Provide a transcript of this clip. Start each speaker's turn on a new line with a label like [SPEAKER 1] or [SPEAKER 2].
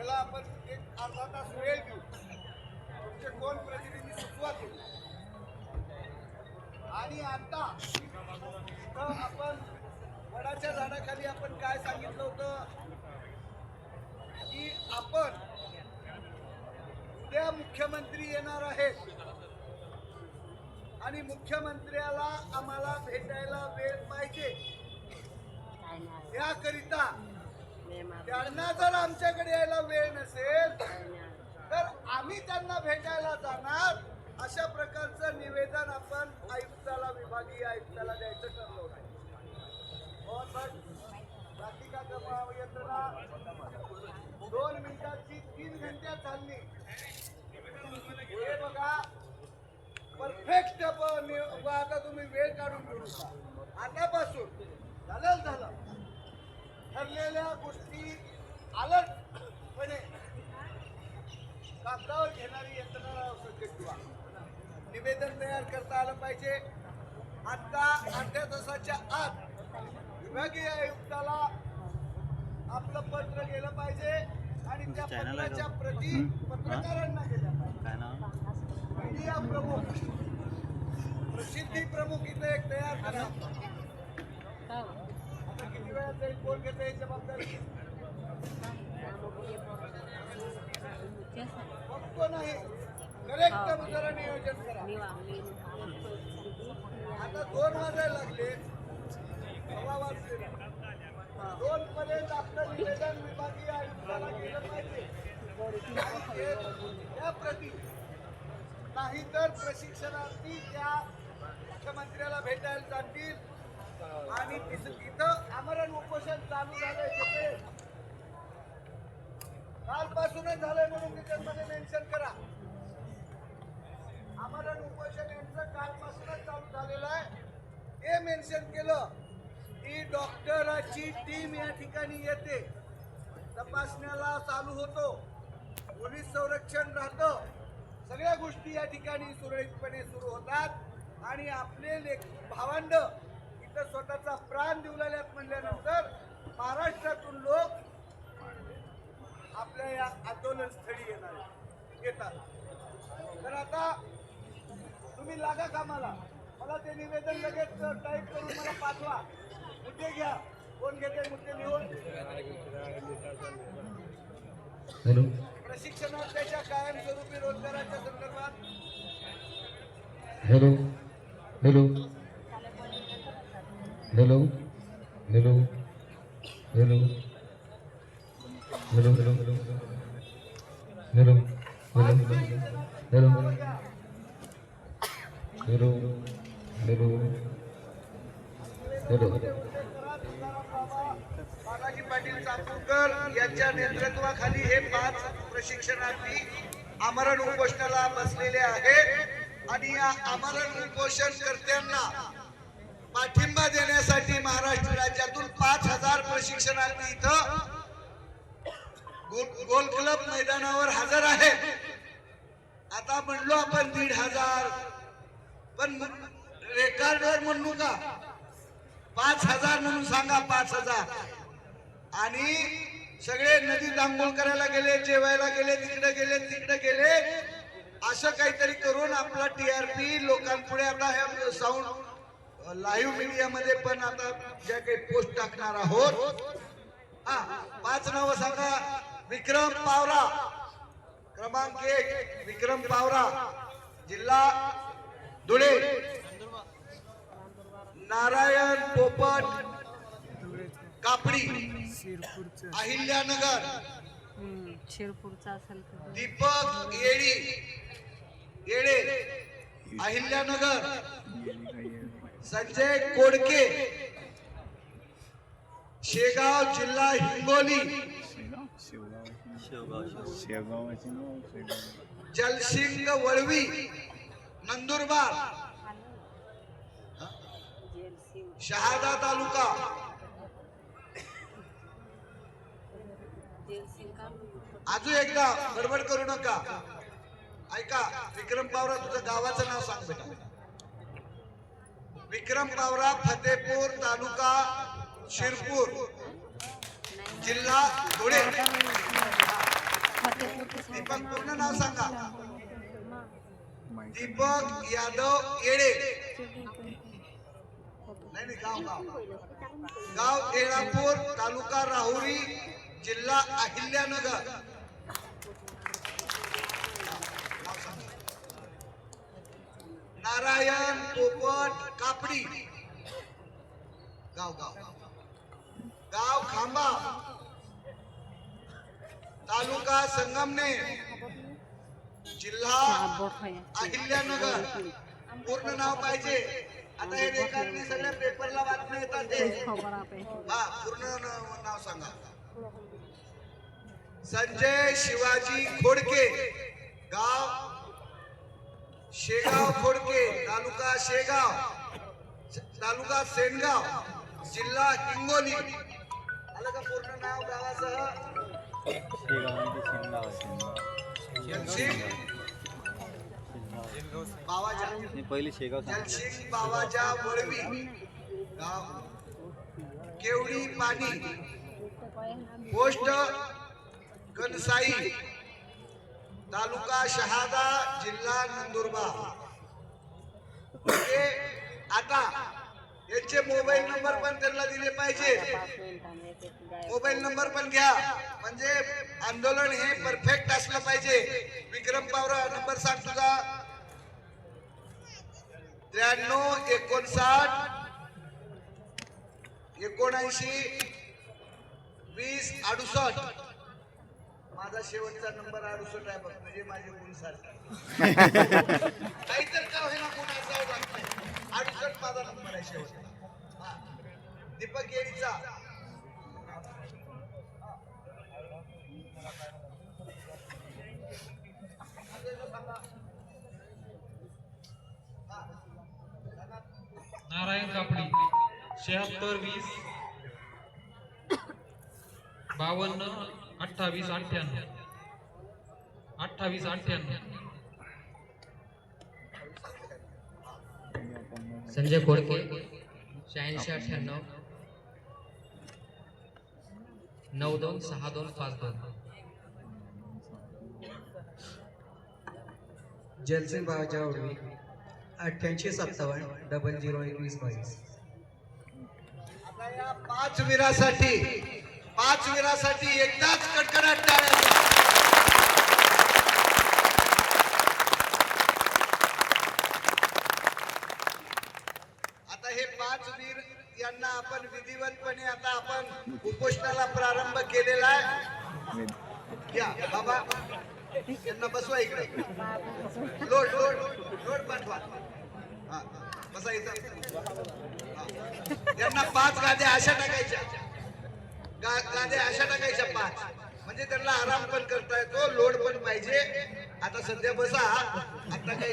[SPEAKER 1] त्याला आपण एक अर्धा तास वेळ देऊ. तुमचे कोण प्रतिनिधी सुचवा तुम्ही आणि आता आपण वडाच्या झाडाखाली आपण काय सांगितलं होतं? की आपण उद्या मुख्यमंत्री येणार आहेत. आणि मुख्यमंत्र्याला आम्हाला भेटायला वेळ पाहिजे. याकरिता त्यांना जर आमच्याकडे यायला वेळ नसेल तर आम्ही त्यांना भेटायला जाणार. अशा प्रकारचं निवेदन आपण आयुक्ताला विभागीय आयुक्ताला द्यायचं ठरलं हो, यंत्रणा. दोन मिनिटाची तीन घंट्या चालली. हे बघा. परफेक्ट आता तुम्ही वेळ काढून घेऊ आतापासून. झालं झालं. ठरलेल्या गोष्टी अलर्टपणे कागदावर घेणारी यंत्रणा ठेवा निवेदन तयार करता आलं पाहिजे. आता अर्ध्या तासाच्या आत विभागीय आयुक्ताला आपलं पत्र गेलं पाहिजे आणि त्या पत्राच्या प्रती पत्रकारांना गेल्या पाहिजे. मीडिया प्रमुख. प्रसिद्धी प्रमुख इथं एक तयार करा. जाईल कोण घेतं ही जबाबदारी बघतो नाही. करेक्ट जरा नियोजन करा. आता दोन वाजायला लागले. सव्वा वाजले. दोन पर्यंत आपलं निवेदन विभागीय आयुक्ताला गेलं पाहिजे. आणि ते त्या प्रती नाहीतर प्रशिक्षणार्थी त्या मुख्यमंत्र्याला भेटायला जातील. आणि तिथं आमरण उपोषण चालू झालंय तिथे. कालपासूनच झालंय म्हणून त्याच्यामध्ये मेन्शन करा. आमरण उपोषण यांचं कालपासूनच चालू झालेलं आहे. हे मेन्शन केलं की डॉक्टराची टीम या ठिकाणी येते. तपासण्याला चालू होतो. पोलीस संरक्षण राहतं. सगळ्या गोष्टी या ठिकाणी सुरळीतपणे सुरू होतात. आणि आपले लेख भावंड इथं स्वतःचा प्राण दिवलेल्यात म्हणल्यानंतर महाराष्ट्रातून लोक आपल्या या आंदोलन स्थळी येणार येतात. तर आता तुम्ही लागा कामाला. मला ते निवेदन लगेच टाईप करून मला पाठवा. मुद्दे घ्या. कोण घेते मुद्दे लिहून?
[SPEAKER 2] हॅलो.
[SPEAKER 1] प्रशिक्षणार्थ्याच्या कायमस्वरूपी रोजगाराच्या संदर्भात
[SPEAKER 2] hello. Hello. Hello hello hello hello hello hello hello hello hello hello hello hello
[SPEAKER 1] Balaji Patil Chakurkar यांच्या नेतृत्वाखाली हे पाच प्रशिक्षणार्थी आमरण उपोषणाला बसलेले आहेत आणि या आमरण उपोषण कर्त्यांना पाठिंबा देण्यासाठी महाराष्ट्र राज्यातून पाच हजार प्रशिक्षणार्थी इथं गोल क्लब मैदानावर हजर आहे आता म्हणलो आपण दीड हजार. पण रेकॉर्डवर म्हणू का? पाच हजार म्हणून सांगा पाच हजार. आणि सगळे नदी दांगोळ करायला गेले जेवायला गेले तिकडे गेले तिकडे गेले. असं काहीतरी करून आपला टीआरपी लोकांपुढे आता ह्या साऊंड लाईव्ह मीडियामध्ये पण आता ज्या काही पोस्ट टाकणार आहोत. हा पाच नावं सांगा. विक्रम पावरा. क्रमांक एक विक्रम पावरा. जिल्हा धुळे. नारायण पोपट. कापडी. अहिल्यानगर.
[SPEAKER 3] शिरपूरचा असेल
[SPEAKER 1] दीपक येळी येळे अहिल्यानगर. संजय कोडके शेगाव जिल्हा हिंगोली. जलसिंग वळवी नंदुरबार. शहादा तालुका. अजून एकदा गडबड करू नका. ऐका विक्रम पावरा तुझं गावाचं नाव सांग बेटा. विक्रम पावरा फतेपूर तालुका शिरपूर. जिल्हा धुळे. दीपक पूर्ण नाव सांगा. दीपक यादव येडे. नाही गाव गाव. गाव केळापूर तालुका राहुरी जिल्हा अहिल्यानगर. नारायण पोपट कापडी. गाव गाव. गाव खांबा. तालुका संगमनेर जिल्हा अहिल्यानगर. पूर्ण नाव पाहिजे. आता हे रेखाटणी सगळ्या पेपरला बातम्या येतात ते. हा पूर्ण नाव सांगा. संजय शिवाजी खोडके. गाव शेगाव खोडके तालुका शेगाव तालुका सेनगाव जिल्हा हिंगोली. आलं का पूर्ण नाव गावासह
[SPEAKER 4] पहिले शेगाव
[SPEAKER 1] बावाजा वळवी. गाव. केवडी पाणी? पोस्ट कनसाई तालुका शहादा जिल्हा नंदुरबार. हे आता यांचे मोबाईल नंबर पण त्यांना दिले पाहिजे. मोबाईल नंबर पण घ्या. म्हणजे आंदोलन हे परफेक्ट असलं पाहिजे. विक्रम पावरा नंबर सांग तुझा. त्र्याण्णव एकोणसाठ एकोणऐंशी वीस अडुसष्ट. माझा शेवटचा नंबर अडुसष्ट आहे बघ म्हणजे माझे गुण सारखे. काहीतरी का होईना गुण असावं लागतंय अडुसष्ट माझा नंबर आहे शेवटचा. हा. दीपक येळीचा
[SPEAKER 5] नारायण कापडी शहात्तर वीस बावन्न अठ्ठावीस अठ्ठ्याण्णव. अठ्ठावीस अठ्ठ्याण्णव.
[SPEAKER 6] संजय खोडके शहाऐंशी अठ्ठ्याण्णव. नऊ दोन सहा दोन पाच दोन.
[SPEAKER 7] जलसिंग बाबाच्या उडवी अठ्ठ्याऐंशी सत्तावन्न डबल झिरो एकवीस बावीस.
[SPEAKER 1] पाच वीरासाठी पाच वीरासाठी एकदाच कडकडाट टाळायचा. आता हे पाच वीर यांना आपण विधिवतपणे आता आपण उपोषणाला प्रारंभ केलेला आहे. या बाबा यांना बसवा इकडे. लोट लोट लोट पाठवा. हा बसा इथं. यांना पाच गाद्या अशा टाकायच्या. गाद्या अशा टाकायच्या पाच. म्हणजे त्यांना आराम पण करता येतो लोड पण पाहिजे. आता सध्या बसा. आता काही